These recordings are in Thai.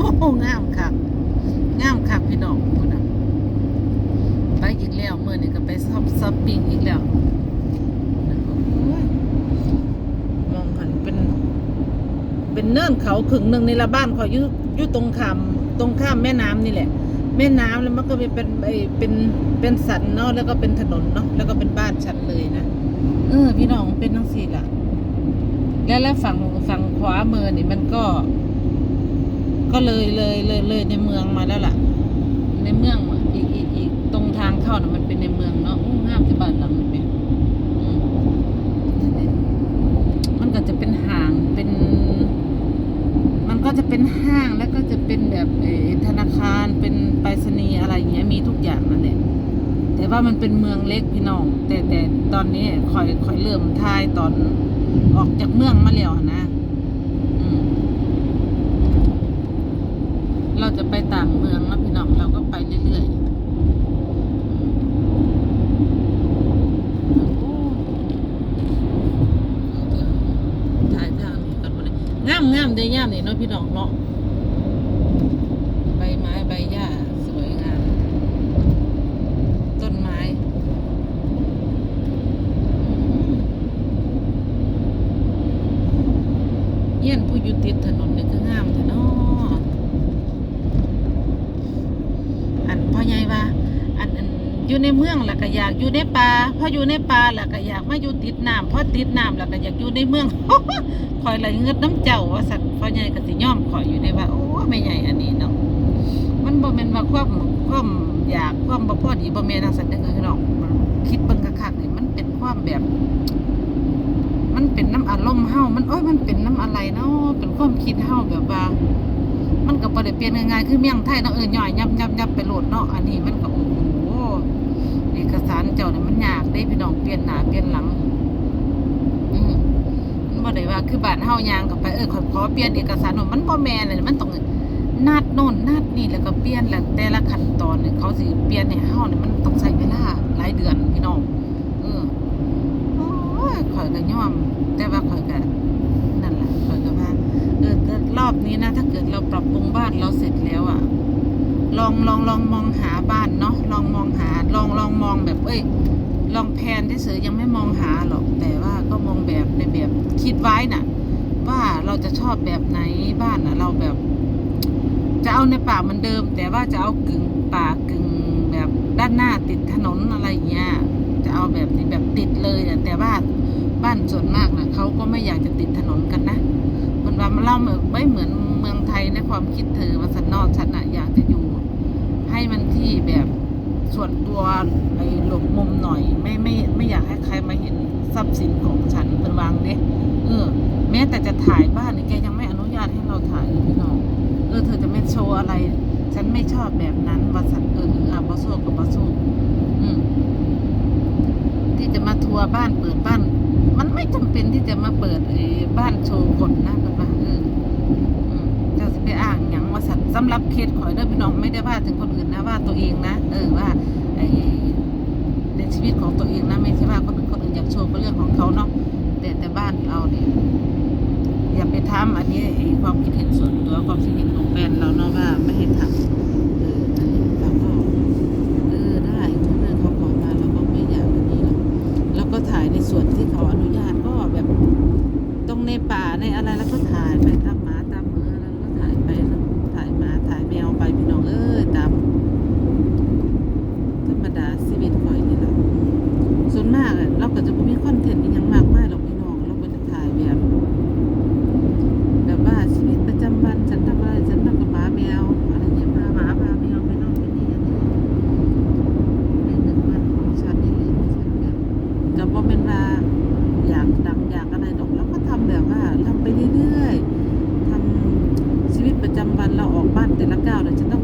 โอ้โหงามคักงามคักพี่น้องพุ่นนะไปอีกแล้วเมื้อนี้ก็ไปช็อปช้อปปิ้งอีกแล้วมองหันเป็น เป็นเนินเขาขึงหนึ่งในละบ้านขอยอยู่อยู่ตรงข้ามตรงข้ามแม่น้ำนี่แหละ แม่น้ำแล้วมันก็เป็นไอ้เป็นเป็นสันเนาะแล้วก็เป็นถนนเนาะแล้วก็เป็นบ้านฉันเลยนะเออพี่น้องเป็นทั้งสี่ล่ะ แล้วแล้วฝั่งฝั่งขวามือนี่มันก็ ก็เลยเลยเลยเลยในเมืองมาแล้วล่ะ ในเมืองอีกอีกอีกตรงทางเข้าน่ะมันเป็นในเมืองเนาะอู้งามที่บ้านหลังนี้แม่อืมมันก็จะเป็นห่างเป็น มันก็จะเป็นห้างแล้วก็จะเป็นแบบธนาคารเป็นไปรษณีย์อะไรอย่างเงี้ยมีทุกอย่างนั่นแหละแต่ว่ามันเป็นเมืองเล็กพี่น้อง แต่แต่ตอนนี้คอยคอยเริ่มทายตอนออกจากเมืองมาแล้วนะอืม เราจะไปต่างเมืองแล้วพี่น้องเราก็ไปเรื่อยๆถ่ายทางนี้กันมดเลยงามงามได้ยามนี่เนาะพี่น้องเนาะใบไม้ใบหญ้าสวยงาม ต้นไม้เยี่ยนผู้อยู่ติดถนนนี่คืองามแท้เนาะอันพ่อใหญ่ว่า อัน อยู่ในเมืองแล้วก็อยากอยู่ในป่าพออยู่ในป่าแล้วก็อยากมาอยู่ติดน้ำพอติดน้ำแล้วก็อยากอยู่ในเมืองคอยไหลเงิดน้ำเจ้าว่าสัตว์พ่อใหญ่ก็สิย่อมขอยอยู่ในว่าโอ้ไม่ใหญ่อันนี้เนาะมันบ่แม่นว่าความความอยากความบ่พอดีบ่แม่นทางสันเด้อคือน้องคิดเบิ่งคักๆนี่มันเป็นความแบบ มันเป็นน้ำอารมณ์เฮามันโอ้ยมันเป็นน้ำอะไรเนาะเป็นความคิดเฮาแบบว่ามันก็บ่ได้เปลี่ยนง่ายๆคือเมียงไทยเนาะเออย่อยยับยับยับไปโหลดเนาะอันนี้มันก็ อ้โหเอกสารเจ้าเนี่ยมันยากเด้พี่น้องเปลี่ยนหนาเปลี่ยนหลังอืมันบ่ได้ว่าคือบ้านเฮายางกับไปเออขอขอเปลี่ยนเอกสารว่ามันบ่แม่นเลยมันต้องนัดโน่นนัดนี่แล้วก็เปลี่ยนแล้วแต่ละขั้นตอนเนี่ยเขาสิเปลี่ยนให้เฮาเนี่ยมันต้องใช้เวลาหลายเดือนพี่น้องเออโอ้ยข่อยก็ยอม แต่ว่าข่อยก็นั่นแหละข่อยก็ว่าเออรอบนี้นะ ถ้าเกิดเราปรับปรุงบ้านเราเสร็จแล้วอะ ลองลองลองมองหาบ้านเนาะลองมองหาลองลองมองแบบเอ้ยลองแพนที่เสือยังไม่มองหาหรอก แต่ว่าก็มองแบบในแบบคิดไว้น่ะ ว่าเราจะชอบแบบไหนบ้านน่ะ เราแบบ จะเอาในป่าเหมือนเดิม แต่ว่าจะเอากึ่งป่ากึ่งแบบด้านหน้าติดถนนอะไรเงี้ยจะเอาแบบนี้แบบติดเลยน่ะแต่ว่า บ้านส่วนมากนะเขาก็ไม่อยากจะติดถนนกันนะมันว่ามันเล่าไม่เหมือนเมืองไทยในความคิดเธอว่าสันนอกฉันอะอยากจะอยู่ ให้มันที่แบบส่วนตัวไอ้หลบมุมหน่อย ไม่ไม่ไม่อยากให้ใครมาเห็นทรัพย์สินของฉันเป็นวางเด้เออ แม้แต่จะถ่ายบ้านนี่แกยังไม่อนุญาตให้เราถ่ายพี่น้องเออเธอจะไม่โชว์อะไร ฉันไม่ชอบแบบนั้นว่าสันเอออะบอโซกับบอโซอืมที่จะมาทัวร์บ้านเปิดบ้าน มันไม่จำเป็นที่จะมาเปิดไอ้บ้านโชว์คนนะเป็นว่าเออจ้าสิไปอ้างหยังว่าสันสำหรับเคสขอยเด้อพี่น้องไม่ได้ว่าถึงคนอื่นนะว่าตัวเองนะเออว่าไอ้ในชีวิตของตัวเองนะไม่ใช่ว่าคนอื่นคนอื่นอยากโชว์ก็เรื่องของเขาเนาะแต่แต่บ้านเราเนี่ยอย่าไปทำอันนี้ไอ้ความคิดเห็นส่วนตัวความคิดเห็นของแฟนเราเนาะว่าไม่ให้ทำเอออันนี้เราก็เออได้เรื่องเขาขอมาเราก็ไม่อยากอันนี้หรอก แล้วก็ถ่ายในส่วนที่เขาอนุญาตก็แบบตรงในป่าในอะไรแล้วก็ถ่ายไปตามหมาตามเมือแล้วก็ถ่ายไปแล้วถ่ายหมาถ่ายแมวไปพี่น้องเอ้ยตามธรรมดาชีวิตข่อยนี่แหละส่วนมากอะเราก็จะบ่มีคอนเทนต์อหยังมากมายหรอกพี่น้องเราก็จะถ่ายแบบแบบว่าชีวิตประจำวันฉันทำอะไรฉันทำกับหมาแมวอะไรเงี้ยพาหมาพาแมวไปนอกไปนี่อันนี้ในหนึ่งวันของฉันนี่เลยฉันแบบ ก็บ่เป็นว่าอยากดังอยากอะไรดอกแล้วก็ทำแบบว่าทำไปเรื่อยๆทำชีวิตประจำวันเราอ อกบ้ากาวเราจะต้อง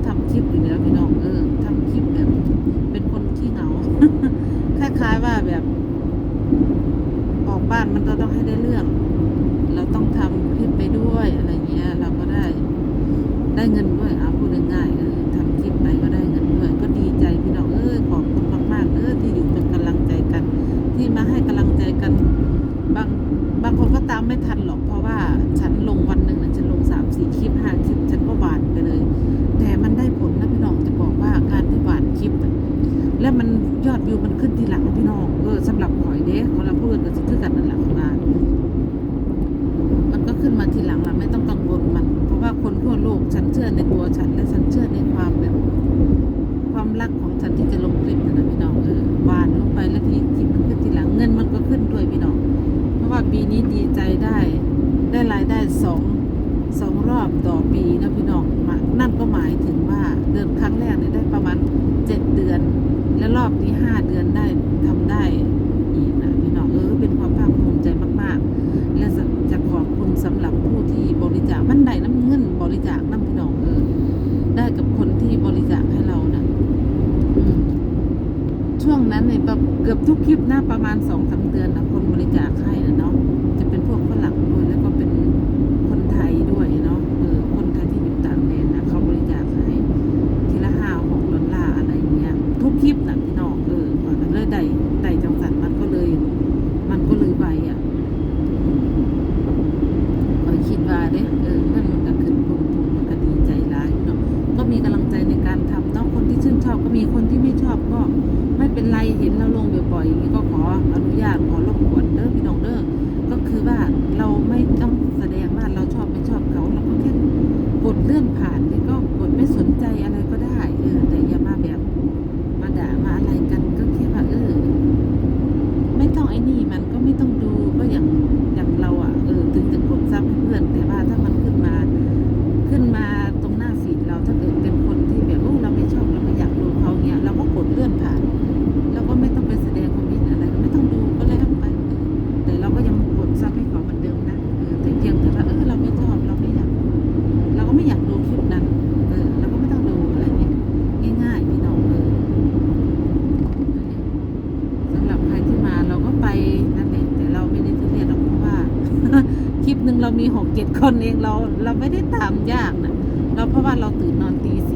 ได้กับคนที่บริจาคให้เรานะช่วงนั้นเนี่ยเกือบทุกคลิปนะประมาณสองสาเดือนนะคนบริจาคให้นะเนาะ ก็มีคนที่ไม่ชอบก็ไม่เป็นไรเห็นเราลงบ่อยๆอย่างนี้ก็ขออนุญาตขอรบกวนเด้อพี่น้องเด้อก็คือว่าเราไม่ต้อง มีหกเจ็ดคนเองเรา เราไม่ได้ตามยากนะเราเพราะว่าเราตื่นนอนตีสี